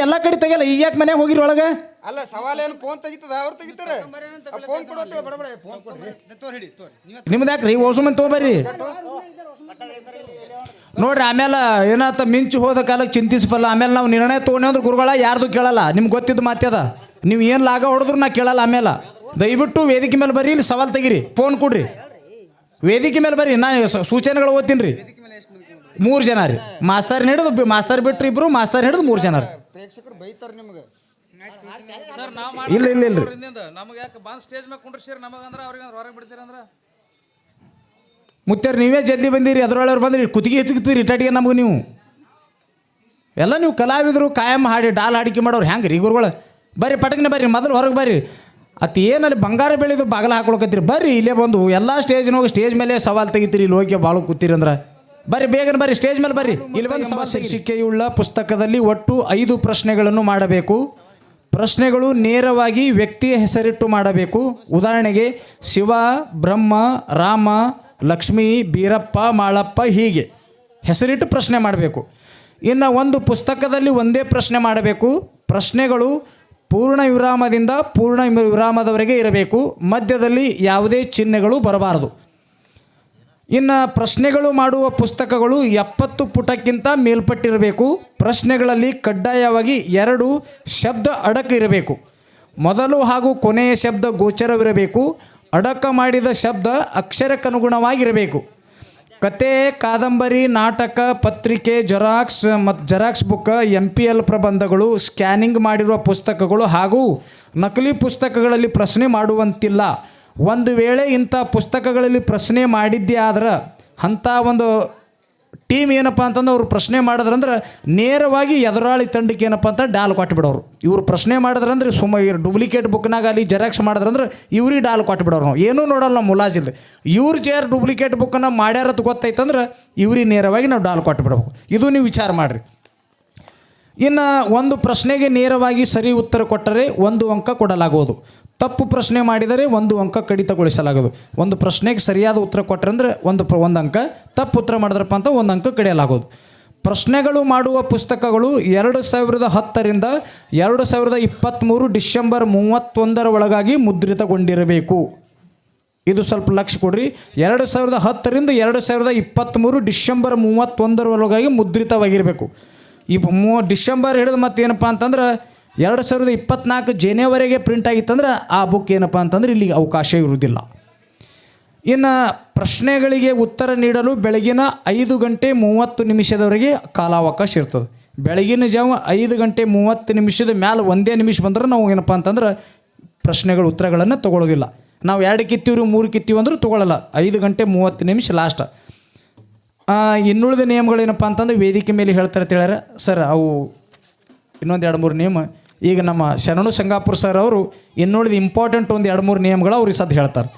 ಎಲ್ಲ ಕಡೆ ತೆಗಿಯಲ್ಲ ಈಗ ಯಾಕೆ ಮನ್ಯಾಗ ಹೋಗಿರಿ ಒಳಗೆ? ಅಲ್ಲ ಸವಾಲ್ ಏನು? ಫೋನ್ ತೆಗಿತದ? ಅವ್ರು ತೆಗಿತಾರೆ. ಫೋನ್ ಕೊಡು ಬಡ ಬಡ ಫೋನ್ ಕೊಡ್ರಿ ನಿಮ್ದು ಯಾಕ್ರಿ ಓಸುಮನ್ ಮಂದಿ ತೊಗೊಬರ್ರಿ? ನೋಡ್ರಿ ಆಮೇಲೆ ಏನಾತ ಮಿಂಚು ಹೋದ ಕಾಲಕ್ಕೆ ಚಿಂತಿಸಬಲ್ಲ ಆಮೇಲೆ ನಾವು ನಿರ್ಣಯ ತೊಗೊಂಡೆ ಅಂದ್ರೆ ಗುರುಗಳ ಯಾರ್ದು ಕೇಳಲ್ಲ. ನಿಮ್ಗೆ ಗೊತ್ತಿದ್ದು ಮಾತ್ಯದ ನೀವು ಏನು ಲಾಗ ಹೊಡೆದ್ರು ನಾ ಕೇಳಲ್ಲ ಆಮೇಲೆ ದಯವಿಟ್ಟು ವೇದಿಕೆ ಮೇಲೆ ಬರ್ರಿ ಇಲ್ಲಿ ಸವಾಲ್ ತೆಗಿರಿ ಫೋನ್ ಕೊಡ್ರಿ. ವೇದಿಕೆ ಮೇಲೆ ಬರ್ರಿ ನಾನು ಸೂಚನೆಗಳು ಓದ್ತೀನಿ ರೀ. ಮೂರು ಜನ ರೀ. ಮಾಸ್ತರ್ ಹಿಡಿದು ಬಿ- ಮಾಸ್ತರ್ ಬಿಟ್ಟರೆ ಇಬ್ರು ಮಾಸ್ತರ್ ಹಿಡಿದು ಮೂರು ಜನ ರೀ. ಪ್ರೇಕ್ಷಕರು ಬೈತಾರ ನಿಮ್ಗೆ. ನಾವು ಇಲ್ಲ ಇಲ್ಲ ರೀ ನಮಗೆ ಯಾಕೆ ಬಂದ್ ಸ್ಟೇಜ್ ಮೇಲೆ ಕುಂಡ್ರಿಸಿರಿ ನಮಗಂದ್ರ ಅವ್ರಿಗೆ ಹೊರಗೆ ಬಿಡ್ತೀರಂದ್ರ ಮುತ್ತೇರ್ ನೀವೇ ಜಲ್ದಿ ಬಂದಿರಿ ಅದ್ರೊಳಗೆ ಬಂದ್ರಿ. ಕುತ್ತಿಗೆ ಹೆಚ್ಚಿಗ್ತೀರಿ ಟಾಟಿಗೆ ನಮಗೆ ನೀವು. ಎಲ್ಲ ನೀವು ಕಲಾವಿದರು ಕಾಯಂ ಹಾಡಿ ಡಾಲ್ ಹಾಡಿಕೆ ಮಾಡೋರು ಹೆಂಗೆ ರೀ ಗುರುಗಳು? ಬರ್ರಿ ಪಟಕ್ನೆ ಬರ್ರಿ ಮೊದಲು ಹೊರಗೆ ಬರ್ರಿ. ಅತಿ ಏನಲ್ಲಿ ಬಂಗಾರ ಬೆಳೆದು ಬಾಗಲ ಹಾಕೊಳಕತ್ತೀರಿ. ಬರ್ರಿ ಇಲ್ಲೇ ಬಂದು ಎಲ್ಲ ಸ್ಟೇಜ್ನಾಗ ಹೋಗಿ ಸ್ಟೇಜ್ ಮೇಲೆ ಸವಾಲ್ ತೆಗಿತೀರಿ ಇಲ್ಲಿ ಹೋಗಿ ಬಾಳು ಕೂತೀರಿ ಅಂದ್ರೆ. ಬರ್ರಿ ಬೇಗನೆ ಬರ್ರಿ ಸ್ಟೇಜ್ ಮೇಲೆ ಬರ್ರಿ. ಇಲ್ಲಿ. ಒಂದು ಶೀರ್ಷಿಕೆಯುಳ್ಳ ಪುಸ್ತಕದಲ್ಲಿ ಒಟ್ಟು ಐದು ಪ್ರಶ್ನೆಗಳನ್ನು ಮಾಡಬೇಕು. ಪ್ರಶ್ನೆಗಳು ನೇರವಾಗಿ ವ್ಯಕ್ತಿಯ ಹೆಸರಿಟ್ಟು ಮಾಡಬೇಕು. ಉದಾಹರಣೆಗೆ ಶಿವ ಬ್ರಹ್ಮ ರಾಮ ಲಕ್ಷ್ಮೀ ಬೀರಪ್ಪ ಮಾಳಪ್ಪ ಹೀಗೆ ಹೆಸರಿಟ್ಟು ಪ್ರಶ್ನೆ ಮಾಡಬೇಕು. ಇನ್ನು ಒಂದು ಪುಸ್ತಕದಲ್ಲಿ ಒಂದೇ ಪ್ರಶ್ನೆ ಮಾಡಬೇಕು. ಪ್ರಶ್ನೆಗಳು ಪೂರ್ಣ ವಿರಾಮದಿಂದ ಪೂರ್ಣ ವಿರಾಮದವರೆಗೆ ಇರಬೇಕು. ಮಧ್ಯದಲ್ಲಿ ಯಾವುದೇ ಚಿಹ್ನೆಗಳು ಬರಬಾರದು. ಇನ್ನು ಪ್ರಶ್ನೆಗಳು ಮಾಡುವ ಪುಸ್ತಕಗಳು ಎಪ್ಪತ್ತು ಪುಟಕ್ಕಿಂತ ಮೇಲ್ಪಟ್ಟಿರಬೇಕು. ಪ್ರಶ್ನೆಗಳಲ್ಲಿ ಕಡ್ಡಾಯವಾಗಿ ಎರಡು ಶಬ್ದ ಅಡಕ ಇರಬೇಕು. ಮೊದಲು ಹಾಗೂ ಕೊನೆಯ ಶಬ್ದ ಗೋಚರವಿರಬೇಕು. ಅಡಕ ಮಾಡಿದ ಶಬ್ದ ಅಕ್ಷರಕ್ಕನುಗುಣವಾಗಿರಬೇಕು. ಕತೆ, ಕಾದಂಬರಿ, ನಾಟಕ, ಪತ್ರಿಕೆ, ಜೆರಾಕ್ಸ್ ಮತ್ತು xerox book, M P L ಪ್ರಬಂಧಗಳು, scanning ಮಾಡಿರುವ ಪುಸ್ತಕಗಳು ಹಾಗೂ ನಕಲಿ ಪುಸ್ತಕಗಳಲ್ಲಿ ಪ್ರಶ್ನೆ ಮಾಡುವಂತಿಲ್ಲ. ಒಂದು ವೇಳೆ ಇಂಥ ಪುಸ್ತಕಗಳಲ್ಲಿ ಪ್ರಶ್ನೆ ಮಾಡಿದ್ದೇ ಆದ್ರೆ ಅಂಥ ಒಂದು ಟೀಮ್ ಏನಪ್ಪ ಅಂತಂದ್ರೆ ಅವ್ರು ಪ್ರಶ್ನೆ ಮಾಡಿದ್ರಂದ್ರೆ ನೇರವಾಗಿ ಎದುರಾಳಿ ತಂಡಕ್ಕೆ ಏನಪ್ಪ ಅಂತ ಡಾಲ್ ಕೊಟ್ಬಿಡೋರು. ಇವರು ಪ್ರಶ್ನೆ ಮಾಡಿದ್ರಂದ್ರೆ ಸುಮ್ಮ ಇವ್ರು ಡೂಪ್ಲಿಕೇಟ್ ಬುಕ್ನಾಗ ಅಲ್ಲಿ ಜೆರಾಕ್ಸ್ ಮಾಡಿದ್ರಂದ್ರೆ ಇವ್ರಿಗೆ ಡಾಲ್ ಕೊಟ್ಬಿಡೋರು ನಾವು. ಏನೂ ನೋಡಲ್ಲ ನಾವು ಮುಲಾಜಿಲ್ಲ ಇವ್ರ ಜೇರ್ ಡೂಪ್ಲಿಕೇಟ್ ಬುಕ್ಕನ್ನು ಮಾಡ್ಯಾರತ್ ಗೊತ್ತಾಯ್ತಂದ್ರೆ ಇವ್ರಿಗೆ ನೇರವಾಗಿ ನಾವು ಡಾಲ್ ಕೊಟ್ಬಿಡ್ಬೇಕು. ಇದು ನೀವು ವಿಚಾರ ಮಾಡಿರಿ. ಇನ್ನು ಒಂದು ಪ್ರಶ್ನೆಗೆ ನೇರವಾಗಿ ಸರಿ ಉತ್ತರ ಕೊಟ್ಟರೆ ಒಂದು ಅಂಕ ಕೊಡಲಾಗುವುದು. ತಪ್ಪು ಪ್ರಶ್ನೆ ಮಾಡಿದರೆ ಒಂದು ಅಂಕ ಕಡಿತಗೊಳಿಸಲಾಗದು. ಒಂದು ಪ್ರಶ್ನೆಗೆ ಸರಿಯಾದ ಉತ್ತರ ಕೊಟ್ಟರೆ ಅಂದರೆ ಒಂದು ಪ್ರ ಒಂದು ಅಂಕ. ತಪ್ಪು ಉತ್ತರ ಮಾಡಿದ್ರಪ್ಪ ಅಂತ ಒಂದು ಅಂಕ ಕಡಿಯಲಾಗೋದು. ಪ್ರಶ್ನೆಗಳು ಮಾಡುವ ಪುಸ್ತಕಗಳು ಎರಡು ಸಾವಿರದ ಹತ್ತರಿಂದ ಎರಡು ಸಾವಿರದ ಇಪ್ಪತ್ತ್ಮೂರು ಡಿಸೆಂಬರ್ ಮೂವತ್ತೊಂದರ ಒಳಗಾಗಿ ಮುದ್ರಿತಗೊಂಡಿರಬೇಕು. ಇದು ಸ್ವಲ್ಪ ಲಕ್ಷ ಕೊಡ್ರಿ. ಎರಡು ಸಾವಿರದ ಹತ್ತರಿಂದ ಎರಡು ಸಾವಿರದ ಇಪ್ಪತ್ತ್ಮೂರು ಡಿಸೆಂಬರ್ ಮೂವತ್ತೊಂದರೊಳಗಾಗಿ ಮುದ್ರಿತವಾಗಿರಬೇಕು. ಈ ಮೂ ಡಿಸೆಂಬರ್ ಹಿಡಿದು ಮತ್ತೇನಪ್ಪ ಅಂತಂದ್ರೆ ಎರಡು ಸಾವಿರದ ಇಪ್ಪತ್ನಾಲ್ಕು ಜನವರಿಗೆ ಪ್ರಿಂಟ್ ಆಗಿತ್ತಂದ್ರೆ ಆ ಬುಕ್ ಏನಪ್ಪ ಅಂತಂದ್ರೆ ಇಲ್ಲಿಗೆ ಅವಕಾಶ ಇರುವುದಿಲ್ಲ. ಇನ್ನು ಪ್ರಶ್ನೆಗಳಿಗೆ ಉತ್ತರ ನೀಡಲು ಬೆಳಗಿನ ಐದು ಗಂಟೆ ಮೂವತ್ತು ನಿಮಿಷದವರೆಗೆ ಕಾಲಾವಕಾಶ ಇರ್ತದೆ. ಬೆಳಗಿನ ಜಾವ ಐದು ಗಂಟೆ ಮೂವತ್ತು ನಿಮಿಷದ ಮ್ಯಾಲೆ ಒಂದೇ ನಿಮಿಷ ಬಂದ್ರೆ ನಾವು ಏನಪ್ಪ ಅಂತಂದ್ರೆ ಪ್ರಶ್ನೆಗಳ ಉತ್ತರಗಳನ್ನು ತೊಗೊಳ್ಳೋದಿಲ್ಲ ನಾವು ಎರಡು ಕಿತ್ತೀವ್ರಿ, ಮೂರು ಕಿತ್ತೀವಿ ಅಂದ್ರೆ ತೊಗೊಳ್ಳಲ್ಲ ಐದು ಗಂಟೆ ಮೂವತ್ತು ನಿಮಿಷ ಲಾಸ್ಟ್ ಇನ್ನುಳಿದ ನಿಯಮಗಳೇನಪ್ಪ ಅಂತಂದ್ರೆ ವೇದಿಕೆ ಮೇಲೆ ಹೇಳ್ತಾರೆ ಹೇಳ್ಯಾರ. ಸರ್, ಅವು ಇನ್ನೊಂದು ಎರಡು ಮೂರು ನಿಯಮ ಈಗ ನಮ್ಮ ಶರಣು ಶಂಗಾಪುರ್ ಸರ್ ಅವರು ಇನ್ನುಳಿದ ಇಂಪಾರ್ಟೆಂಟ್ ಒಂದು ಎರಡು ಮೂರು ನಿಯಮಗಳು ಅವ್ರಿಗೆ ಸದ್ದು ಹೇಳ್ತಾರೆ.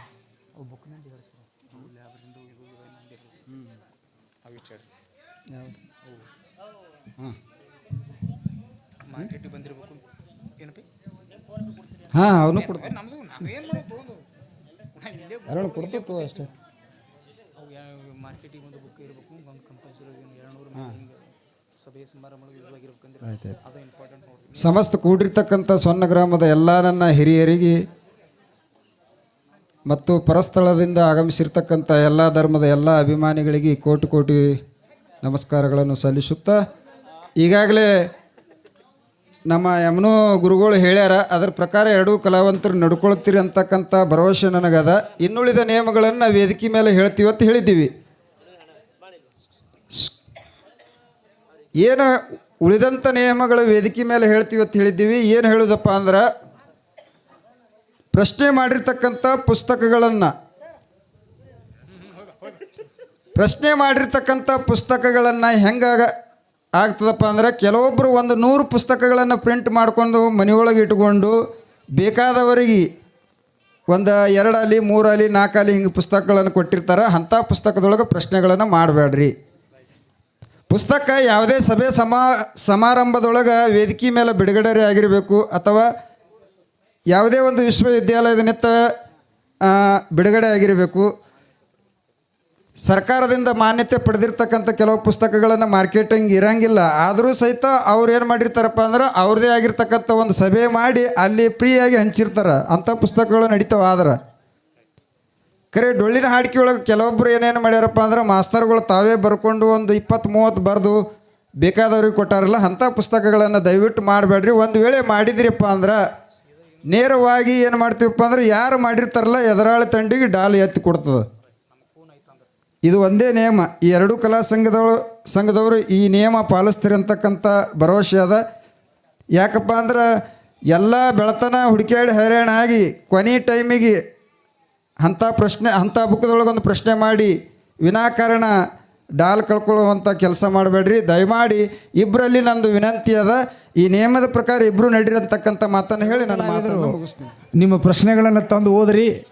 ಹಾಂ ಅವನು ಕೊಡ್ತಾರೆ ಕೊಡ್ತಿತ್ತು ಅಷ್ಟೇ. ಮಾರ್ಕೆಟಿಗೆ ಒಂದು ಬುಕ್ ಇರಬೇಕು ಒಂದು ಕಂಪಲ್ಸರಿ ಎರಡು ಸಭೆ ಸಮಸ್ತ ಕೂಡಿರ್ತಕ್ಕಂಥ ಸೊನ್ನ ಗ್ರಾಮದ ಎಲ್ಲ ನನ್ನ ಹಿರಿಯರಿಗೆ ಮತ್ತು ಪರಸ್ಥಳದಿಂದ ಆಗಮಿಸಿರ್ತಕ್ಕಂಥ ಎಲ್ಲ ಧರ್ಮದ ಎಲ್ಲ ಅಭಿಮಾನಿಗಳಿಗೆ ಕೋಟಿ ಕೋಟಿ ನಮಸ್ಕಾರಗಳನ್ನು ಸಲ್ಲಿಸುತ್ತಾ ಈಗಾಗಲೇ ನಮ್ಮ ಯಮನೋ ಗುರುಗಳು ಹೇಳ್ಯಾರ ಅದರ ಪ್ರಕಾರ ಎರಡೂ ಕಲಾವಂತರು ನಡ್ಕೊಳ್ತೀರಿ ಅಂತಕ್ಕಂಥ ಭರವಸೆ ನನಗದ. ಇನ್ನುಳಿದ ನಿಯಮಗಳನ್ನು ವೇದಿಕೆ ಮೇಲೆ ಹೇಳ್ತೀವತ್ತು ಹೇಳಿದ್ದೀವಿ. ಏನು ಉಳಿದಂಥ ನಿಯಮಗಳು ವೇದಿಕೆ ಮೇಲೆ ಹೇಳ್ತೀವಿ ಅಂತ ಹೇಳಿದ್ದೀವಿ. ಏನು ಹೇಳೋದಪ್ಪ ಅಂದ್ರೆ, ಪ್ರಶ್ನೆ ಮಾಡಿರ್ತಕ್ಕಂಥ ಪುಸ್ತಕಗಳನ್ನು, ಪ್ರಶ್ನೆ ಮಾಡಿರ್ತಕ್ಕಂಥ ಪುಸ್ತಕಗಳನ್ನು ಹೆಂಗಾಗ ಆಗ್ತದಪ್ಪ ಅಂದ್ರೆ ಕೆಲವೊಬ್ಬರು ಒಂದು ನೂರು ಪುಸ್ತಕಗಳನ್ನು ಪ್ರಿಂಟ್ ಮಾಡಿಕೊಂಡು ಮನೆಯೊಳಗೆ ಇಟ್ಕೊಂಡು ಬೇಕಾದವರಿಗೆ ಒಂದು ಎರಡಲ್ಲಿ, ಮೂರಲ್ಲಿ, ನಾಲ್ಕಲ್ಲಿ ಹಿಂಗೆ ಪುಸ್ತಕಗಳನ್ನು ಕೊಟ್ಟಿರ್ತಾರೆ. ಅಂಥ ಪುಸ್ತಕದೊಳಗೆ ಪ್ರಶ್ನೆಗಳನ್ನು ಮಾಡಬೇಡ್ರಿ ಪುಸ್ತಕ ಯಾವುದೇ ಸಭೆ ಸಮಾ, ಸಮಾರಂಭದೊಳಗೆ ವೇದಿಕೆ ಮೇಲೆ ಬಿಡುಗಡೆ ಆಗಿರಬೇಕು ಅಥವಾ ಯಾವುದೇ ಒಂದು ವಿಶ್ವವಿದ್ಯಾಲಯದ ನಿತ್ತ ಬಿಡುಗಡೆ ಆಗಿರಬೇಕು. ಸರ್ಕಾರದಿಂದ ಮಾನ್ಯತೆ ಪಡೆದಿರ್ತಕ್ಕಂಥ ಕೆಲವು ಪುಸ್ತಕಗಳನ್ನು ಮಾರ್ಕೆಟಿಂಗ್ ಇರಂಗಿಲ್ಲ. ಆದರೂ ಸಹಿತ ಅವ್ರು ಏನು ಮಾಡಿರ್ತಾರಪ್ಪ ಅಂದ್ರೆ ಅವ್ರದ್ದೇ ಆಗಿರ್ತಕ್ಕಂಥ ಒಂದು ಸಭೆ ಮಾಡಿ ಅಲ್ಲಿ ಫ್ರೀಯಾಗಿ ಹಂಚಿರ್ತಾರೆ. ಅಂಥ ಪುಸ್ತಕಗಳು ನಡೀತಾವೆ ಆದ್ರೆ. ಖರೆ ಡೊಳ್ಳಿನ ಹಾಡಿಕೆ ಒಳಗೆ ಕೆಲವೊಬ್ರು ಏನೇನು ಮಾಡ್ಯಾರಪ್ಪ ಅಂದ್ರೆ ಮಾಸ್ತರ್ಗಳು ತಾವೇ ಬರ್ಕೊಂಡು ಒಂದು ಇಪ್ಪತ್ತು ಮೂವತ್ತು ಬರೆದು ಬೇಕಾದವ್ರಿಗೆ ಕೊಟ್ಟಾರಲ್ಲ, ಅಂಥ ಪುಸ್ತಕಗಳನ್ನು ದಯವಿಟ್ಟು ಮಾಡಬೇಡ್ರಿ. ಒಂದು ವೇಳೆ ಮಾಡಿದಿರಪ್ಪ ಅಂದ್ರೆ ನೇರವಾಗಿ ಏನು ಮಾಡ್ತೀವಪ್ಪ ಅಂದ್ರೆ ಯಾರು ಮಾಡಿರ್ತಾರಲ್ಲ ಎದರಾಳ ತಂಡಿಗೆ ಡಾಲ್ ಎತ್ತಿ ಕೊಡ್ತದೆ. ಇದು ಒಂದೇ ನಿಯಮ. ಈ ಎರಡೂ ಕಲಾ ಸಂಘದವರು ಸಂಘದವರು ಈ ನಿಯಮ ಪಾಲಿಸ್ತಿರಂತಕ್ಕಂಥ ಭರವಸೆ ಅದ. ಯಾಕಪ್ಪ ಅಂದ್ರೆ ಎಲ್ಲ ಬೆಳತನ ಹುಡುಕ್ಯಾಡಿ ಹೈರಾಣ ಆಗಿ ಕೊನೆ ಟೈಮಿಗೆ ಅಂಥ ಪ್ರಶ್ನೆ ಅಂಥ ಬುಕ್ದೊಳಗೊಂದು ಪ್ರಶ್ನೆ ಮಾಡಿ ವಿನಾಕಾರಣ ಡಾಲ್ ಕಳ್ಕೊಳ್ಳುವಂಥ ಕೆಲಸ ಮಾಡಬೇಡ್ರಿ. ದಯಮಾಡಿ ಇಬ್ಬರಲ್ಲಿ ನಂದು ವಿನಂತಿ ಅದ. ಈ ನಿಯಮದ ಪ್ರಕಾರ ಇಬ್ಬರು ನಡೀರಂತಕ್ಕಂಥ ಮಾತನ್ನು ಹೇಳಿ ನನ್ನ ಮಾತನ್ನು ಮುಗಿಸ್ತೀನಿ. ನಿಮ್ಮ ಪ್ರಶ್ನೆಗಳನ್ನು ತಂದು ಓದ್ರಿ.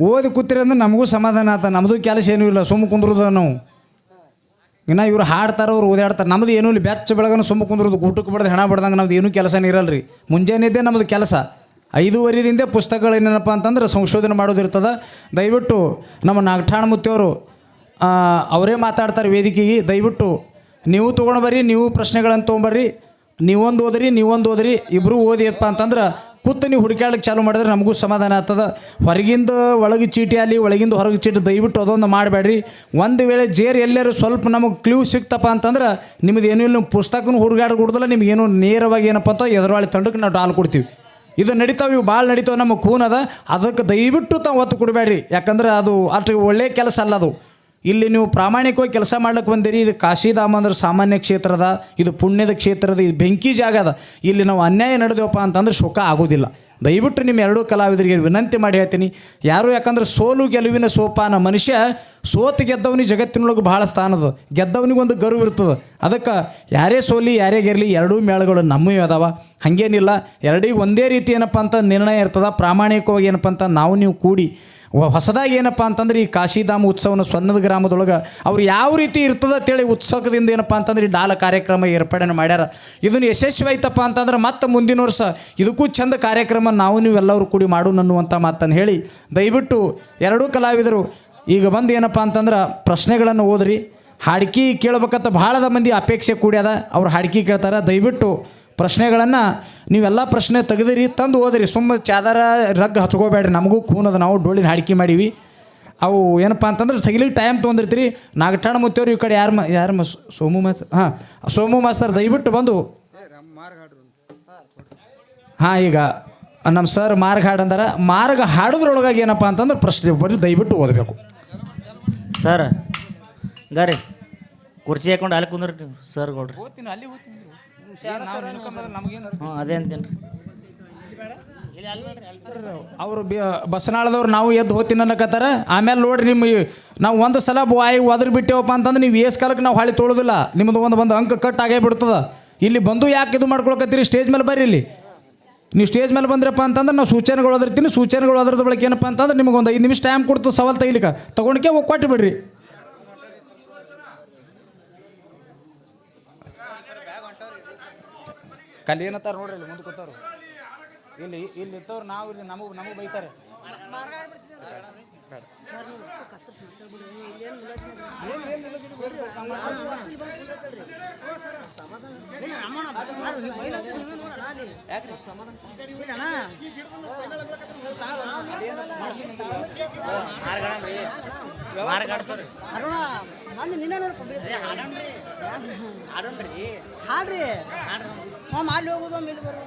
ಓದಿ ಕೂತಿರಿ ಅಂದ್ರೆ ನಮಗೂ ಸಮಾಧಾನ ಆತ. ನಮ್ಮದು ಕೆಲಸ ಏನೂ ಇಲ್ಲ. ಸುಮ್ಮ ಕುಂದ್ರದ ನಾವು. ಇನ್ನು ಇವ್ರು ಹಾಡ್ತಾರೆ ಅವ್ರು ಓದಾಡ್ತಾರೆ. ನಮ್ದು ಏನೂ ಇಲ್ಲ. ಬೆಚ್ಚ ಬೆಳಗನ ಸುಮ್ಮ ಕುಂದ್ರದು. ಊಟಕ್ಕೆ ಬಡ್ದು ಹೆಣ ಬಡ್ದಂಗೆ ನಮ್ದು ಏನೂ ಕೆಲಸನೇ ಇರಲ್ಲ ರೀ ಮುಂಜಾನೆದ್ದೇ ನಮ್ಮದು ಕೆಲಸ. ಐದೂವರೆದಿಂದ ಪುಸ್ತಕಗಳು ಏನೇನಪ್ಪ ಅಂತಂದ್ರೆ ಸಂಶೋಧನೆ ಮಾಡೋದಿರ್ತದೆ ದಯವಿಟ್ಟು ನಮ್ಮ ನಾಗಠಾಣ ಮುತ್ತಿಯವರು ಅವರೇ ಮಾತಾಡ್ತಾರೆ ವೇದಿಕೆಗೆ. ದಯವಿಟ್ಟು ನೀವು ತೊಗೊಂಡು ಬರ್ರಿ, ನೀವು ಪ್ರಶ್ನೆಗಳನ್ನು ತೊಗೊಂಬರ್ರಿ ನೀವೊಂದು ಓದ್ರಿ ನೀವೊಂದು ಓದ್ರಿ. ಇಬ್ಬರು ಓದಿಯಪ್ಪ ಅಂತಂದ್ರೆ ಕೂತು ನೀವು ಹುಡುಕಾಡಕ್ಕೆ ಚಾಲು ಮಾಡಿದ್ರೆ ನಮಗೂ ಸಮಾಧಾನ ಆಗ್ತದೆ. ಹೊರಗಿಂದ ಒಳಗೆ ಚೀಟಿ ಅಲ್ಲಿ ಒಳಗಿಂದ ಹೊರಗೆ ಚೀಟಿ, ದಯವಿಟ್ಟು ಅದೊಂದು ಮಾಡಬೇಡ್ರಿ. ಒಂದು ವೇಳೆ ಜೇರ್ ಎಲ್ಲರೂ ಸ್ವಲ್ಪ ನಮಗೆ ಕ್ಲೂ ಸಿಕ್ತಪ್ಪ ಅಂತಂದ್ರೆ ನಿಮ್ದು ಏನೂ ಇಲ್ಲ ಪುಸ್ತಕನೂ ಹುಡುಗಾಡ ಕೊಡ್ದಲ್ಲ ನೇರವಾಗಿ ಏನಪ್ಪ ಅಂತ ಎದುರಾಳಿ ತಂಡಕ್ಕೆ ನಾವು ಡಾಲ್ ಕೊಡ್ತೀವಿ. ಇದು ನಡೀತಾವೆ, ಇವು ಭಾಳ ನಡೀತಾವೆ, ನಮ್ಮ ಅದ. ಅದಕ್ಕೆ ದಯವಿಟ್ಟು ತಾವು ಒತ್ತು ಕೊಡಬೇಡ್ರಿ. ಯಾಕಂದ್ರೆ ಅದು ಅಷ್ಟು ಒಳ್ಳೆಯ ಕೆಲಸ ಅಲ್ಲ ಅದು. ಇಲ್ಲಿ ನೀವು ಪ್ರಾಮಾಣಿಕವಾಗಿ ಕೆಲಸ ಮಾಡ್ಲಿಕ್ಕೆ ಬಂದಿರಿ. ಇದು ಕಾಶಿಧಾಮ ಅಂದ್ರೆ ಸಾಮಾನ್ಯ ಕ್ಷೇತ್ರದ ಇದು ಪುಣ್ಯದ ಕ್ಷೇತ್ರದ ಇದು ಬೆಂಕಿ ಜಾಗ ಅದ. ಇಲ್ಲಿ ನಾವು ಅನ್ಯಾಯ ನಡೆದೇವಪ್ಪ ಅಂತಂದ್ರೆ ಶೋಕ ಆಗೋದಿಲ್ಲ. ದಯವಿಟ್ಟು ನಿಮ್ಮ ಎರಡೂ ಕಲಾವಿದರಿಗೆ ವಿನಂತಿ ಮಾಡಿ ಹೇಳ್ತೀನಿ. ಯಾರು ಯಾಕಂದ್ರೆ ಸೋಲು ಗೆಲುವಿನ ಸೋಪಾನ ಮನುಷ್ಯ ಸೋತು ಗೆದ್ದವನಿಗೆ ಜಗತ್ತಿನೊಳಗೆ ಭಾಳ ಸ್ಥಾನದ ಗೆದ್ದವನಿಗೊಂದು ಗರ್ವ ಇರ್ತದೆ. ಅದಕ್ಕೆ ಯಾರೇ ಸೋಲಿ, ಯಾರೇ ಗೆರಲಿ ಎರಡೂ ಮೇಳಗಳು ನಮ್ಮೂ ಅದಾವ. ಹಾಗೇನಿಲ್ಲ ಎರಡಿಗೆ ಒಂದೇ ರೀತಿ ಏನಪ್ಪ ಅಂತ ನಿರ್ಣಯ ಇರ್ತದೆ. ಪ್ರಾಮಾಣಿಕವಾಗಿ ಏನಪ್ಪ ಅಂತ ನಾವು ನೀವು ಕೂಡಿ ಹೊಸದಾಗಿ ಏನಪ್ಪ ಅಂತಂದ್ರೆ ಈ ಕಾಶಿಧಾಮ ಉತ್ಸವನ ಸೊನ್ನದ ಗ್ರಾಮದೊಳಗೆ ಅವ್ರು ಯಾವ ರೀತಿ ಇರ್ತದ ಅಂತೇಳಿ ಉತ್ಸವದಿಂದ ಏನಪ್ಪ ಅಂತಂದ್ರೆ ಈ ಡಾಲ ಕಾರ್ಯಕ್ರಮ ಏರ್ಪಾಡನ್ನು ಮಾಡ್ಯಾರ. ಇದನ್ನು ಯಶಸ್ವಿ ಆಯ್ತಪ್ಪ ಅಂತಂದ್ರೆ ಮತ್ತೆ ಮುಂದಿನ ವರ್ಷ ಇದಕ್ಕೂ ಚಂದ ಕಾರ್ಯಕ್ರಮ ನಾವು ನೀವು ಎಲ್ಲರೂ ಕೂಡಿ ಮಾಡೋಣ ಅನ್ನುವಂಥ ಮಾತನ್ನು ಹೇಳಿ ದಯವಿಟ್ಟು ಎರಡೂ ಕಲಾವಿದರು ಈಗ ಬಂದು ಏನಪ್ಪ ಅಂತಂದ್ರೆ ಪ್ರಶ್ನೆಗಳನ್ನು ಓದ್ರಿ. ಹಾಡ್ಕಿ ಕೇಳ್ಬೇಕಂತ ಭಾಳದ ಮಂದಿ ಅಪೇಕ್ಷೆ ಕೂಡ್ಯದ. ಅವ್ರು ಹಾಡ್ಕಿ ಕೇಳ್ತಾರೆ. ದಯವಿಟ್ಟು ಪ್ರಶ್ನೆಗಳನ್ನು ನೀವೆಲ್ಲ ಪ್ರಶ್ನೆ ತೆಗೆದಿರಿ ತಂದು ಓದಿರಿ. ಸುಮ್ಮ ಚಾದರ ರಗ್ ಹಚ್ಕೋಬೇಡ್ರಿ. ನಮಗೂ ಕೂನದ. ನಾವು ಡೋಳಿನ ಹಾಡಿಕೆ ಮಾಡೀವಿ. ಅವು ಏನಪ್ಪ ಅಂತಂದ್ರೆ ತೆಗಿಲಿಕ್ಕೆ ಟೈಮ್ ತೊಗೊಂಡಿರ್ತೀರಿ. ನಾಗಠಾಣ ಮುತ್ತೇವ್ರು ಈ ಕಡೆ ಯಾರು ಮ ಯಾರು ಮ ಸೋಮು ಮಾಸ್ತರ್ ಹಾಂ ಸೋಮು ಮಾಸ್ತರ್ ದಯವಿಟ್ಟು ಬಂದು. ಹಾಂ ಈಗ ನಮ್ಮ ಸರ್ ಮಾರ್ಗ ಹಾಡು ಅಂದಾರ. ಮಾರ್ಗ ಹಾಡೋದ್ರೊಳಗಾಗಿ ಏನಪ್ಪ ಅಂತಂದ್ರೆ ಪ್ರಶ್ನೆ ಬರೀ ದಯವಿಟ್ಟು ಓದಬೇಕು. ಸರ್ ಗಾರಿ ಕುರ್ಚಿ ಹಾಕೊಂಡು ಅಲ್ಲಿ ಕುಂದ್ರಿ ಸರ್ ಗೌಡ್ರಿ. ಹ್ಞೂ ಅದೇ ಅಂತೀನಿ ಅವರು ಬಸನಾಳದವ್ರು ನಾವು ಎದ್ದು ಹೋಗ್ತೀನಿ ಅನ್ನಕತ್ತಾರ. ಆಮೇಲೆ ನೋಡ್ರಿ ನಿಮ್ಮ ನಾವು ಒಂದು ಸಲ ಬಾಯಿ ಒದ್ರ ಬಿಟ್ಟೇವಪ್ಪ ಅಂತಂದ್ರೆ ನೀವು ಏಸ್ ಕಾಲಕ್ಕೆ ನಾವು ಹಾಳಿ ತೊಳೋದಿಲ್ಲ. ನಿಮ್ಮದು ಒಂದು ಒಂದು ಅಂಕ ಕಟ್ ಆಗೇ ಬಿಡ್ತದ. ಇಲ್ಲಿ ಬಂದು ಯಾಕೆ ಇದು ಮಾಡ್ಕೊಳಕತ್ತೀರಿ? ಸ್ಟೇಜ್ ಮೇಲೆ ಬರ್ರಿ ಇಲ್ಲಿ. ನೀವು ಸ್ಟೇಜ್ ಮೇಲೆ ಬಂದ್ರಪ್ಪ ಅಂತಂದ್ರೆ ನಾವು ಸೂಚನೆಗಳು ಓದಿರ್ತೀನಿ ಸೂಚನೆಗಳು ಓದ್ರದ ಬಳಕೆ ಏನಪ್ಪ ಅಂತಂದ್ರೆ ನಿಮಗೆ ಒಂದು ಐದು ನಿಮಿಷ ಟೈಮ್ ಕೊಡ್ತು ಸವಾಲು ತೆಗಿಲಿಕ್ಕೆ. ತೊಗೊಂಡಕ್ಕೆ ಹೋಗಿ ಕೊಟ್ಟು ಬಿಡ್ರಿ ಕಲ್ಲಿ ಏನತ್ತಾರ ನೋಡ್ರಿ ಇಲ್ಲಿ ಮುಂದೆ ಕೂತಾರು ಇಲ್ಲಿ ಇಲ್ಲಿ ಇತ್ತವ್ರು ನಾವು ಇಲ್ಲಿ ನಮಗೆ ನಮಗೆ ಬೈತಾರೆ. ಹಾಡ್ರಿ ಹ್ಞೂ ಮಾಡಿ ಹೋಗೋದು ಮೇಲೆ ಬರೋದು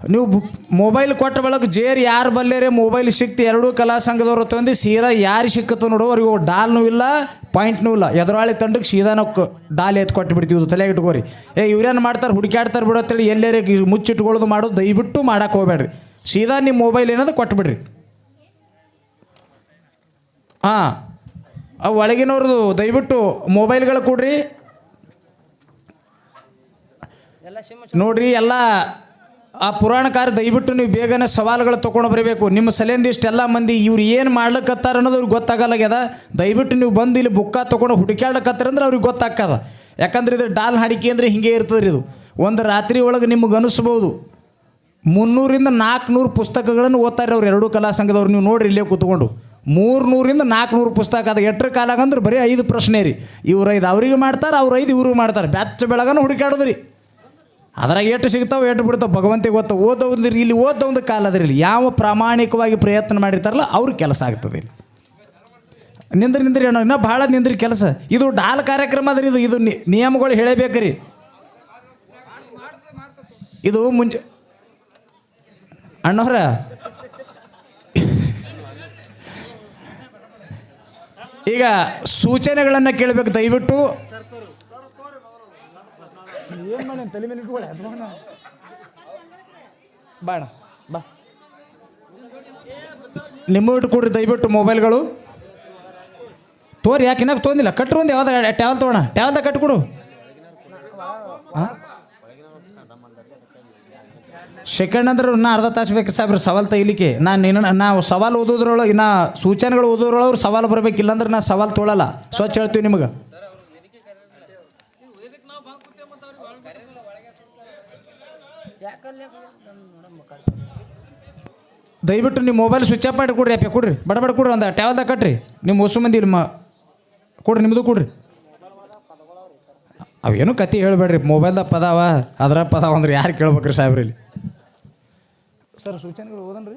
ನೀವು ಮೊಬೈಲ್ ಕೊಟ್ಟ ಬಳಕ ಜೇರ್ ಯಾರು ಬಲ್ಲೇರೆ ಮೊಬೈಲ್ ಸಿಕ್ತಿ ಎರಡೂ ಕಲಾ ಸಂಘದವ್ರು ತಂದು ಸೀದಾ ಯಾರು ಸಿಕ್ಕತ್ತು ನೋಡು ಅವ್ರಿಗೆ ಡಾಲ್ನೂ ಇಲ್ಲ ಪಾಯಿಂಟ್ನೂ ಇಲ್ಲ. ಎದುರಾಳಿ ತಂಡಕ್ಕೆ ಸೀದಾ ನಾವು ಡಾಲ್ ಎತ್ತು ಕೊಟ್ಟು ಬಿಡ್ತೀವಿ ತಲೆಗೆ ಇಟ್ಕೋರಿ. ಏ ಇವ್ರೇನು ಮಾಡ್ತಾರೆ? ಹುಡುಕ್ಯಾಡ್ತಾರೆ ಬಿಡು ಅಂತೇಳಿ ಎಲ್ಲೇರೆ ಮುಚ್ಚಿಟ್ಕೊಳ್ಳೋದು ಮಾಡೋದು ದಯವಿಟ್ಟು ಮಾಡಕ್ಕೆ ಹೋಗ್ಬೇಡ್ರಿ ಸೀದಾ ನಿಮ್ಮ ಮೊಬೈಲ್ ಏನದು ಕೊಟ್ಬಿಡ್ರಿ ಹಾಂ ಒಳಗಿನವ್ರದ್ದು ದಯವಿಟ್ಟು ಮೊಬೈಲ್ಗಳು ಕೊಡ್ರಿ. ನೋಡ್ರಿ ಎಲ್ಲ ಆ ಪುರಾಣಕಾರ ದಯವಿಟ್ಟು ನೀವು ಬೇಗನೆ ಸವಾಲುಗಳು ತೊಗೊಂಡು ಬರಬೇಕು. ನಿಮ್ಮ ಸಲಿಂದ ಇಷ್ಟೆಲ್ಲ ಮಂದಿ ಇವ್ರು ಏನು ಮಾಡ್ಲಿಕ್ಕತ್ತಾರ ಅನ್ನೋದು ಅವ್ರಿಗೆ ಗೊತ್ತಾಗಲ್ಲಾಗ್ಯದ ದಯವಿಟ್ಟು ನೀವು ಬಂದು ಇಲ್ಲಿ ಬುಕ್ಕ ತೊಗೊಂಡು ಅಂದ್ರೆ ಅವ್ರಿಗೆ ಗೊತ್ತಾಗ್ತದ. ಯಾಕಂದ್ರೆ ಇದು ಡಾಲ್ ಹಾಡಿಕೆ ಅಂದರೆ ಹಿಂಗೆ ಇರ್ತದೆ ರೀ ಇದು. ಒಂದು ರಾತ್ರಿ ಒಳಗೆ ನಿಮ್ಗೆ ಅನಿಸ್ಬೋದು. ಮುನ್ನೂರಿಂದ ನಾಲ್ಕುನೂರು ಪುಸ್ತಕಗಳನ್ನು ಓದ್ತಾರೆ ಅವ್ರು ಎರಡೂ ಕಲಾ ಸಂಘದವ್ರು. ನೀವು ನೋಡ್ರಿ ಇಲ್ಲೇ ಕೂತ್ಕೊಂಡು. ಮೂರ್ನೂರಿಂದ ನಾಲ್ಕುನೂರು ಪುಸ್ತಕ ಅದು. ಎಟ್ರ ಕಾಲಾಗಂದ್ರೆ ಬರೀ ಐದು ಪ್ರಶ್ನೆ ರೀ. ಇವ್ರು ಐದು ಅವ್ರಿಗೆ ಮಾಡ್ತಾರೆ, ಅವ್ರು ಐದು ಇವ್ರಿಗೆ ಮಾಡ್ತಾರೆ. ಬೆಚ್ಚ ಬೆಳಗನ ಹುಡುಕಾಡೋದು ರೀ ಅದ್ರಾಗ ಎಷ್ಟು ಸಿಗ್ತಾವೆ ಎಷ್ಟು ಬಿಡ್ತಾವೆ. ಭಗವಂತಿಗೆ ಗೊತ್ತ ಓದೋದು ಇಲ್ಲಿ ಓದೋದು ಕಾಲ ಅದ ಇಲ್ಲಿ. ಯಾವ ಪ್ರಾಮಾಣಿಕವಾಗಿ ಪ್ರಯತ್ನ ಮಾಡಿರ್ತಾರಲ್ಲ, ಅವ್ರ ಕೆಲಸ ಆಗ್ತದೆ ಇಲ್ಲಿ. ನಿಂದ್ರಿ ನಿಂದ್ರಿ ಅಣ್ಣ ಇನ್ನೂ ಭಾಳ ನಿಂದ್ರಿ ಕೆಲಸ. ಇದು ಡಾಲ್ ಕಾರ್ಯಕ್ರಮ ಅದ್ರಿ, ಇದು ಇದು ನಿಯಮಗಳು ಹೇಳಬೇಕ್ರಿ. ಇದು ಮುಂಜೆ ಅಣ್ಣವ್ರ ಈಗ ಸೂಚನೆಗಳನ್ನು ಕೇಳಬೇಕು, ದಯವಿಟ್ಟು. ಏನು ಮಾಡಿ ತಲೆ ಮೇಲೆ ಇಟ್ಕೊಳ್ಳಿ ಬಾ. ನಿಮ್ಮ ಇಟ್ಟು ಕೊಡ್ರಿ, ದಯವಿಟ್ಟು ಮೊಬೈಲ್ಗಳು. ತೋರಿ, ಯಾಕೆ ಇನ್ನಾಗ ತೋಂದಿಲ್ಲ? ಕಟ್ರು ಒಂದು, ಯಾವ್ದು ಟ್ಯಾವಲ್ ತೊಗೋಣ. ಟ್ಯಾವಲ್ದಾಗ ಕಟ್ಕೊಡು. ಸೆಕೆಂಡ್ ಅಂದ್ರೆ ನಾ ಅರ್ಧ ತಾಸು ಬೇಕು ಸಾಬ್ರಿ ಸವಾಲು ತೆಗಿಲಿಕ್ಕೆ. ನಾನು ನಿನ್ನ, ನಾವು ಸವಾಲು ಓದೋದ್ರೊಳಗೆ ನಾ ಸೂಚನೆಗಳು ಓದೋದ್ರೊಳಗೆ ಸವಾಲು ಬರಬೇಕು ಇಲ್ಲಾಂದ್ರೆ ನಾ ಸವಾಲು ತೊಗೊಳಲ್ಲ. ಸ್ವಚ್ಛ ಹೇಳ್ತೀವಿ ನಿಮಗೆ. ದಯವಿಟ್ಟು ನಿಮ್ಮ ಮೊಬೈಲ್ ಸ್ವಿಚ್ ಆಫ್ ಮಾಡಿ ಕೊಡ್ರಿ ಅಪ್ಪ ಕೊಡ್ರಿ. ಬಡ ಬಡ ಕೊಡ್ರಿ ಒಂದು ಟ್ಯಾವಲ್ದಾಗ ಕಟ್ರಿ? ನಿಮ್ಮ ಹೊಸ ಮಂದಿ ಇಲ್ಲಿ ಮ ಕೊಡ್ರಿ ನಿಮ್ಮದು ಕೊಡ್ರಿ. ಅವೇನು ಕತೆ ಹೇಳ್ಬೇಡ್ರಿ. ಮೊಬೈಲ್ದಾಗ ಪದಾವ ಅದರ ಪದ ಅಂದ್ರೆ ಯಾರು ಕೇಳ್ಬೇಕ್ರಿ ಸಾಹೇಬ್ರಿ ಇಲ್ಲಿ? ಸರ್ ಸೂಚನೆಗಳು ಓದನ್ರಿ.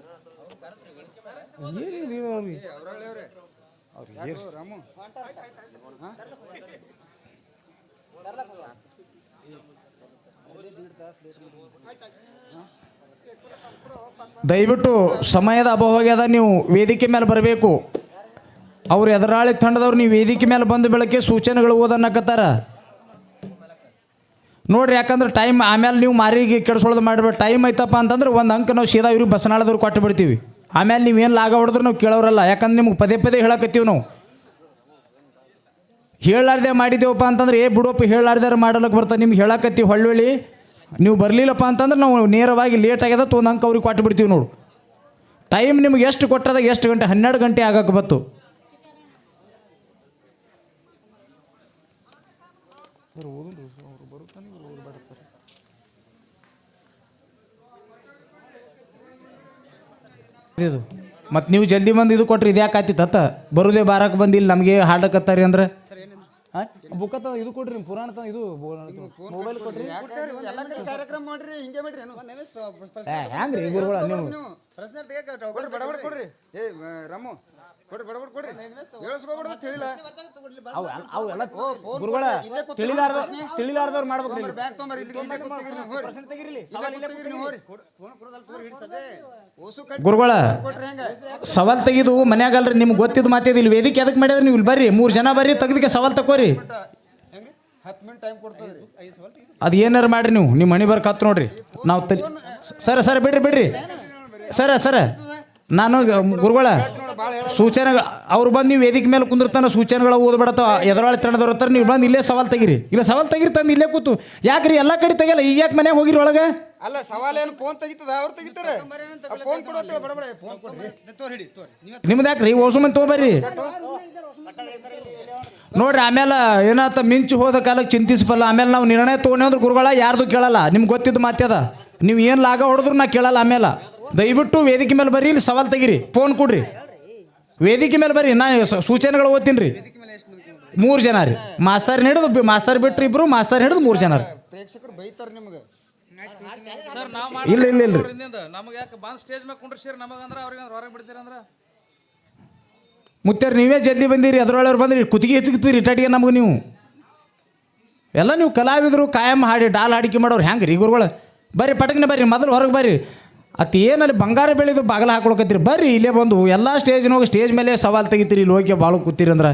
ದಯವಿಟ್ಟು ಸಮಯದ ಅಭಾವ ಆಗ್ಯದ ನೀವು ವೇದಿಕೆ ಮೇಲೆ ಬರಬೇಕು. ಅವ್ರು ಎದುರಾಳಿ ತಂಡದವ್ರು, ನೀವು ವೇದಿಕೆ ಮೇಲೆ ಬಂದ ಬೆಳಗ್ಗೆ ಸೂಚನೆಗಳು ಓದನ್ನಕತ್ತಾರ ನೋಡ್ರಿ, ಯಾಕಂದ್ರೆ ಟೈಮ್ ಆಮೇಲೆ ನೀವು ಮಾರಿಗೆ ಕೆಡಿಸೋದು ಮಾಡಬೇಡ. ಟೈಮ್ ಐತಪ್ಪ ಅಂತಂದ್ರೆ ಒಂದು ಅಂಕ ನಾವು ಸೀದಾ ಇವ್ರಿಗೆ ಬಸನಾಳದವ್ರು ಕೊಟ್ಟು ಬಿಡ್ತೀವಿ. ಆಮೇಲೆ ನೀವು ಏನು ಲಾಗ ಹೊಡೆದ್ರು ನಾವು ಕೇಳೋರಲ್ಲ. ಯಾಕಂದ್ರೆ ನಿಮ್ಗೆ ಪದೇ ಪದೇ ಹೇಳಕತ್ತೀವಿ ನಾವು. ಹೇಳಾರ್ದೆ ಮಾಡಿದ್ದೇವಪ್ಪ ಅಂತಂದ್ರೆ, ಏ ಬಿಡೋಪ್ಪ ಹೇಳಾರ್ದಾರ ಮಾಡಲಕ್ಕೆ ಬರ್ತಾ ನಿಮ್ಗೆ ಹೇಳಕತ್ತೀವಿ ಹೊಳ್ಳೊಳ್ಳಿ. ನೀವು ಬರಲಿಲ್ಲಪ್ಪ ಅಂತಂದ್ರೆ ನಾವು ನೇರವಾಗಿ ಲೇಟ್ ಆಗ್ಯದ ಒಂದು ಅಂಕ ಅವ್ರಿಗೆ ಕೊಟ್ಟು ಬಿಡ್ತೀವಿ ನೋಡು. ಟೈಮ್ ನಿಮ್ಗೆ ಎಷ್ಟು ಕೊಟ್ಟದಾಗ ಎಷ್ಟು ಗಂಟೆ? ಹನ್ನೆರಡು ಗಂಟೆ ಆಗಕ್ಕೆ ಬತ್ತು. ಇದು. ಮತ್ತು ನೀವು ಜಲ್ದಿ ಬಂದು ಇದು ಕೊಟ್ರಿ ಇದು ಯಾಕೆ ಆತಿತ್ತ ಬರೋದೇ ಬಾರಕ್ಕೆ ಬಂದಿಲ್ಲ, ನಮಗೆ ಹಾಡಕತ್ತಾರಿ ಅಂದ್ರೆ? ಬುಕ್ ಇದು ಕೊಡ್ರಿ ಪುರಾಣ ಇದು ಮೊಬೈಲ್ ಕೊಡ್ರಿ. ಕಾರ್ಯಕ್ರಮ ಮಾಡ್ರಿ ಹಿಂಗೆ ಮಾಡ್ರಿ ಹೆಂಗ್ರಿ ಗುರುಗಳ ನೀವು? ಬಡ ಕೊಡ್ರಿ ಏ ರಾಮು ಕೊಡಿ ಹೇಳಿಸ್ಕೊಬಿಡ್ದು ತಿಳಿಲ್ಲ ಅವು ಗುರುಗಳ ತಿಳಿಲಾರ್ದ ತಿಳಿಲಾರ್ದವ್ರು ಇಲ್ಲಿ. ಬ್ಯಾಗ್ ಇಲ್ಲೇ ಹೋರಿ. ಇಲ್ಲೇ ಹೋರಿ. ಸವಾಲ್ ತೆಗೆದು ಮನ್ಯಾಗಲ್ರಿ ನಿಮ್ಗೆ ಗೊತ್ತಿದ್ದು ಮಾತಿದ್ ಇಲ್ಲಿ ವೇದಿಕೆ ಅದಕ್ಕೆ ಮಾಡಿದ್ರೆ ನೀವು ಇಲ್ಲಿ ಬರ್ರಿ ಮೂರು ಜನ ಬರ್ರಿ ತೆಗೆದಕ್ಕೆ ಸವಾಲ್ ತಕೋರಿ ಅದ್ ಏನಾರ ಮಾಡ್ರಿ ನೀವು ನಿಮ್ಮ ಮನೆ ಬರ್ಕ ಹತ್ತು ನೋಡ್ರಿ. ನಾವು ಸರ ಸರ ಬಿಡ್ರಿ ಬಿಡ್ರಿ. ಸರ ಸರ. ನಾನು ಗುರುಗಳ ಸೂಚನೆಗಳು ಅವ್ರು ಬಂದು ನೀವು ವೇದಿಕೆ ಮೇಲೆ ಕುಂದಿರ್ತಾನೆ ಸೂಚನೆಗಳು ಓದ್ಬಿಡತ್ತ ಎದುರಾಳಿ ತಂಡದವ್ರು ಇರ್ತಾರೆ ನೀವು ಬಂದು ಇಲ್ಲೇ ಸವಾಲ್ ತೆಗಿರಿ. ಇಲ್ಲ ಸವಾಲ್ ತೆಗೀರಿ ತಂದು ಇಲ್ಲೇ ಕೂತು. ಯಾಕ್ರಿ ಎಲ್ಲ ಕಡೆ ತೆಗಿಯಲ್ಲ? ಈ ಯಾಕೆ ಮನೆಗೆ ಹೋಗಿರಿ ಒಳಗೆ? ಅಲ್ಲ ಸವಾಲ್ ಏನು ಫೋನ್ ತೆಗಿತದ? ಅವ್ರು ತೆಗಿತಾರೆ. ಫೋನ್ ಕೊಡೋದು ಬಡ ಬಡ ಫೋನ್ ನಿಮ್ದು ಯಾಕ್ರಿ? ಓಸು ಮಂದಿ ತೊಗೊಬರ್ರಿ ನೋಡ್ರಿ ಆಮೇಲೆ ಏನಾತ ಮಿಂಚು ಹೋದ ಕಾಲಕ್ಕೆ ಚಿಂತಿಸಬಲ್ಲ. ಆಮೇಲೆ ನಾವು ನಿರ್ಣಯ ತೊಗೊಂಡೆ ಅಂದ್ರೆ ಗುರುಗಳ ಯಾರ್ದು ಕೇಳಲ್ಲ. ನಿಮ್ಗೆ ಗೊತ್ತಿದ್ದು ಮಾತ್ಯದ. ನೀವು ಏನು ಲಾಗ ಹೊಡೆದ್ರು ನಾ ಕೇಳಲ್ಲ ಆಮೇಲೆ ದಯವಿಟ್ಟು ವೇದಿಕೆ ಮೇಲೆ ಬರ್ರಿ ಇಲ್ಲಿ ಸವಾಲ್ ತೆಗಿರಿ. ಫೋನ್ ಕೊಡ್ರಿ. ವೇದಿಕೆ ಮೇಲೆ ಬರ್ರಿ. ನಾನು ಸ- ಸೂಚನೆಗಳು ಓದ್ತೀನಿ ರೀ. ಮೂರು ಜನ ರೀ. ಮಾಸ್ತರ್ ಹಿಡಿದು ಬಿ- ಮಾಸ್ತರ್ ಬಿಟ್ರಿ ಇಬ್ರು ಮಾಸ್ತರ್ ಹಿಡಿದು ಮೂರು ಜನ ರೀ. ಪ್ರೇಕ್ಷಕರು ಬೈತಾರೆ ನಿಮಗೆ. ಇಲ್ಲ ಇಲ್ಲ ಇಲ್ಲ ನಮಗೆ ಯಾಕೆ ಬಂದು ಸ್ಟೇಜ್ ಮೇಲೆ ಕುಂಡ್ರಿಸಿರಿ ನಮಗಂದ್ರೆ ಅವ್ರಿಗೆ ಹೊರಗೆ ಬಿಡ್ತೀರಂದ್ರೆ ಮುತ್ಯಾರ ನೀವೇ ಜಲ್ದಿ ಬಂದಿರಿ. ಅದ್ರೊಳಗೆ ಬಂದ್ರಿ. ಕುತ್ತಿಗೆ ಹೆಚ್ಚಿಗೆ ಇಟ್ಟಾಟಿಗೆ ನಮಗೆ ನೀವು? ಎಲ್ಲ ನೀವು ಕಲಾವಿದರು ಕಾಯಂ ಹಾಡಿ ಡಾಲ್ ಹಾಡಿಕೆ ಮಾಡೋರು ಹೆಂಗೆ ರೀ ಗುರುಗಳು ಬರ್ರಿ ಪಟಕ್ನೆ ಬರ್ರಿ. ಮೊದಲು ಹೊರಗೆ ಬರ್ರಿ. ಅತ್ ಏನಲ್ಲಿ ಬಂಗಾರ ಬೆಳೆದು ಬಾಗಲ ಹಾಕೊಳಕತ್ತೀರಿ? ಬರ್ರಿ, ಇಲ್ಲೇ ಬಂದು ಎಲ್ಲ ಸ್ಟೇಜ್ನ ಹೋಗಿ ಸ್ಟೇಜ್ ಮೇಲೆ ಸವಾಲ್ ತೆಗಿತೀರಿ, ಇಲ್ಲಿ ಹೋಗಿ ಭಾಳ ಕೂತೀರಿ ಅಂದ್ರೆ.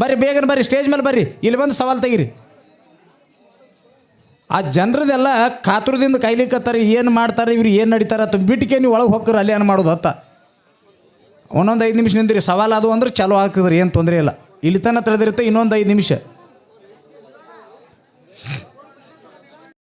ಬರ್ರಿ, ಬೇಗನೆ ಬರ್ರಿ ಸ್ಟೇಜ್ ಮೇಲೆ ಬರ್ರಿ, ಇಲ್ಲಿ ಬಂದು ಸವಾಲ್ ತೆಗಿರಿ. ಆ ಜನರದೆಲ್ಲ ಕಾತುರದಿಂದ ಕೈಲಿಕ್ಕತ್ತಾರೆ ಏನು ಮಾಡ್ತಾರೆ, ಇವ್ರು ಏನು ನಡೀತಾರೆ ಅಂತ ಬಿಟ್ಟಿಗೆ ನೀವು ಒಳಗೆ ಹೋಗ್ರಿ ಅಲ್ಲಿ ಏನು ಮಾಡೋದು ಅತ್ತ. ಒಂದೊಂದು ಐದು ನಿಮಿಷ ನಿಂದಿರಿ, ಸವಾಲು ಅದು ಅಂದ್ರೆ ಚಲೋ ಆಗ್ತದ್ರಿ, ಏನು ತೊಂದರೆ ಇಲ್ಲ. ಇಲ್ಲಿ ತನಕ ತಿಳಿದಿರುತ್ತೆ ಇನ್ನೊಂದು ಐದು ನಿಮಿಷ.